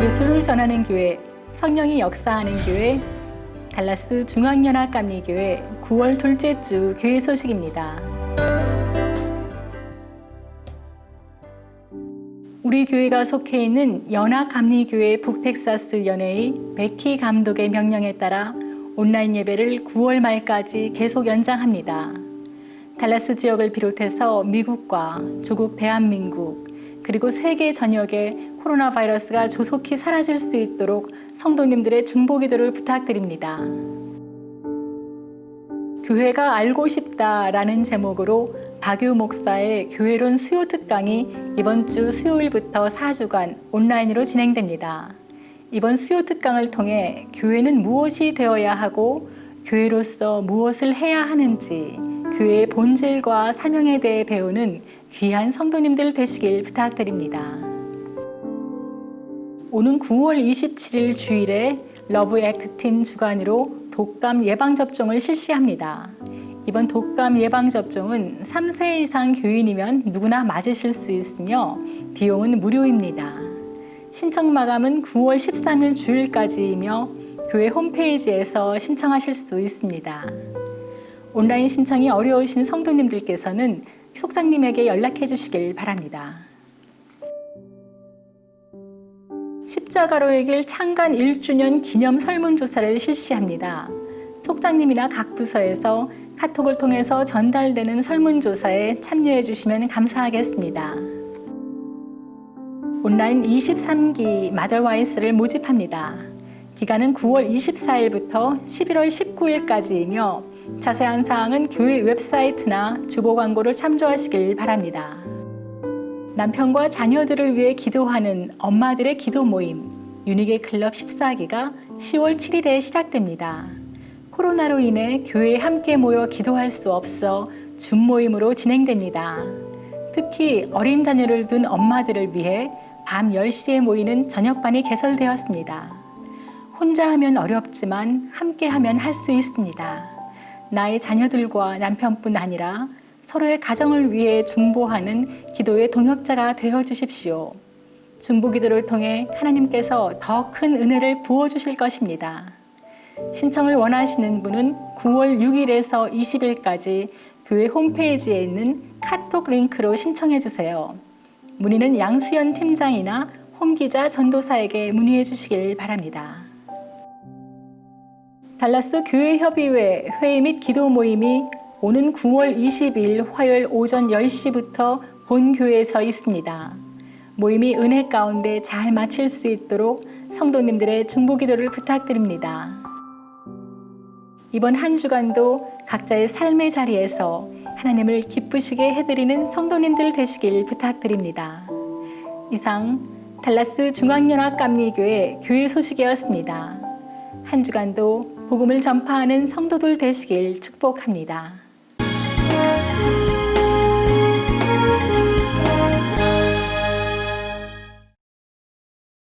예수를 전하는 교회, 성령이 역사하는 교회, 달라스 중앙연합 감리교회 9월 둘째 주 교회 소식입니다. 우리 교회가 속해 있는 연합 감리교회 북텍사스 연회의 베키 감독의 명령에 따라 온라인 예배를 9월 말까지 계속 연장합니다. 달라스 지역을 비롯해서 미국과 조국 대한민국 그리고 세계 전역에 코로나 바이러스가 조속히 사라질 수 있도록 성도님들의 중보 기도를 부탁드립니다. 교회가 알고 싶다라는 제목으로 박유 목사의 교회론 수요 특강이 이번 주 수요일부터 4주간 온라인으로 진행됩니다. 이번 수요 특강을 통해 교회는 무엇이 되어야 하고 교회로서 무엇을 해야 하는지 교회의 본질과 사명에 대해 배우는 귀한 성도님들 되시길 부탁드립니다. 오는 9월 27일 주일에 러브 액트 팀 주관으로 독감 예방 접종을 실시합니다. 이번 독감 예방 접종은 3세 이상 교인이면 누구나 맞으실 수 있으며 비용은 무료입니다. 신청 마감은 9월 13일 주일까지이며 교회 홈페이지에서 신청하실 수 있습니다. 온라인 신청이 어려우신 성도님들께서는 속장님에게 연락해 주시길 바랍니다. 십자가로의 길 창간 1주년 기념 설문조사를 실시합니다. 속장님이나 각 부서에서 카톡을 통해서 전달되는 설문조사에 참여해 주시면 감사하겠습니다. 온라인 23기 마더와이스를 모집합니다. 기간은 9월 24일부터 11월 19일까지이며 자세한 사항은 교회 웹사이트나 주보 광고를 참조하시길 바랍니다. 남편과 자녀들을 위해 기도하는 엄마들의 기도 모임 유니게 클럽 14기가 10월 7일에 시작됩니다. 코로나로 인해 교회에 함께 모여 기도할 수 없어 줌 모임으로 진행됩니다. 특히 어린 자녀를 둔 엄마들을 위해 밤 10시에 모이는 저녁반이 개설되었습니다. 혼자 하면 어렵지만 함께 하면 할 수 있습니다. 나의 자녀들과 남편뿐 아니라 서로의 가정을 위해 중보하는 기도의 동역자가 되어 주십시오. 중보 기도를 통해 하나님께서 더 큰 은혜를 부어 주실 것입니다. 신청을 원하시는 분은 9월 6일에서 20일까지 교회 홈페이지에 있는 카톡 링크로 신청해 주세요. 문의는 양수연 팀장이나 홈기자 전도사에게 문의해 주시길 바랍니다. 달라스 교회협의회 회의 및 기도 모임이 오는 9월 20일 화요일 오전 10시부터 본 교회에서 있습니다. 모임이 은혜 가운데 잘 마칠 수 있도록 성도님들의 중보 기도를 부탁드립니다. 이번 한 주간도 각자의 삶의 자리에서 하나님을 기쁘시게 해드리는 성도님들 되시길 부탁드립니다. 이상 달라스 중앙연합감리교회 교회 소식이었습니다. 한 주간도 복음을 전파하는 성도들 되시길 축복합니다.